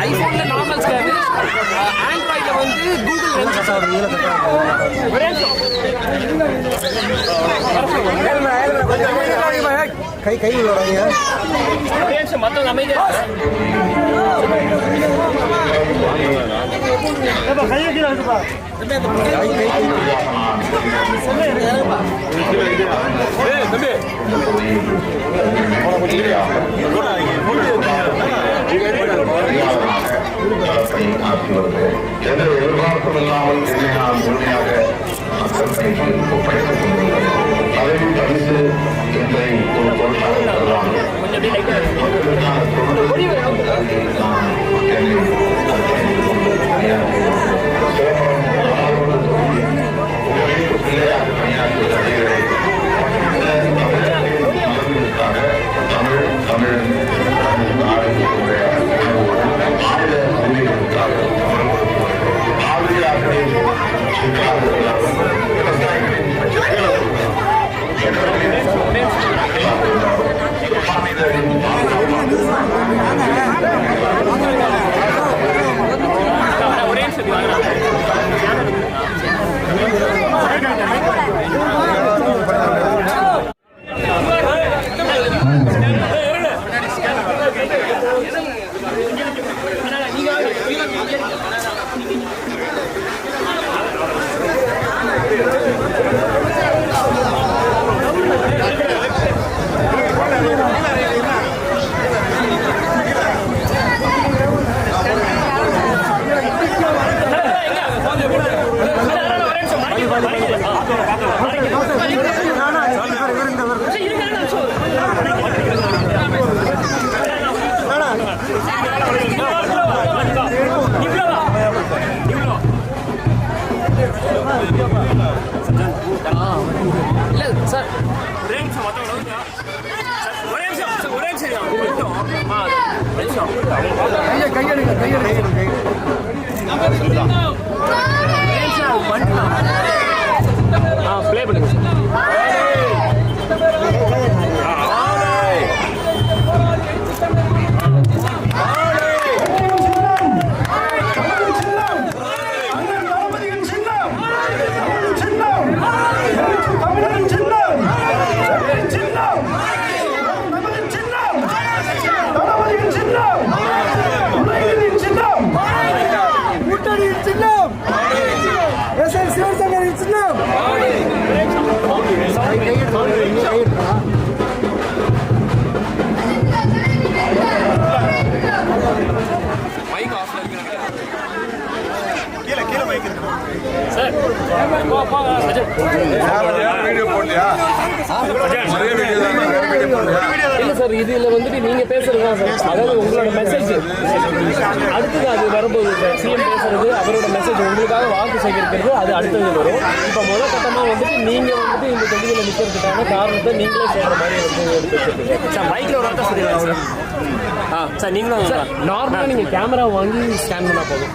ஐபோன்ல normal scan ஆண்ட்ராய்டில் வந்து Google lens. கை கை அமைதியா எந்த எதிர்பார்ப்பும் இல்லாமல் என்னை நான் முழுமையாக மக்கள் பணிக்கு ஒப்படைத்துக் கொண்டுள்ளேன் இல்ல சார் ஒரே நிமிஷம் மற்றவங்க ஒரே நிமிஷம் ஒரே நிமிஷம் ஒரு நிமிஷம். ஆ, நிமிஷம். கையெடுங்க கையெடுங்க இல்ல சார் இதுல வந்துட்டு நீங்க பேசுறது தான் சார். அதாவது உங்களோட மெசேஜ் அடுத்தது அது வரும்போது சார் சிஎம் பேசுறது அவரோட மெசேஜ் உங்களுக்காக வாக்கு சேகரிக்கிறது அது அடுத்தது வரும். இப்போ முதல் கட்டமா வந்துட்டு இந்த தொகுதியில் நிற்கிறதுக்கான காரணத்தை நீங்களே சொல்ற மாதிரி வந்து எடுத்து வச்சிருக்கீங்க. சார் மைக்ல ஒரு வார்த்தை சார். ஆ சார் நீங்களும் சார் நார்மலாக நீங்கள் கேமரா வாங்கி ஸ்கேன் பண்ணால் போதும்.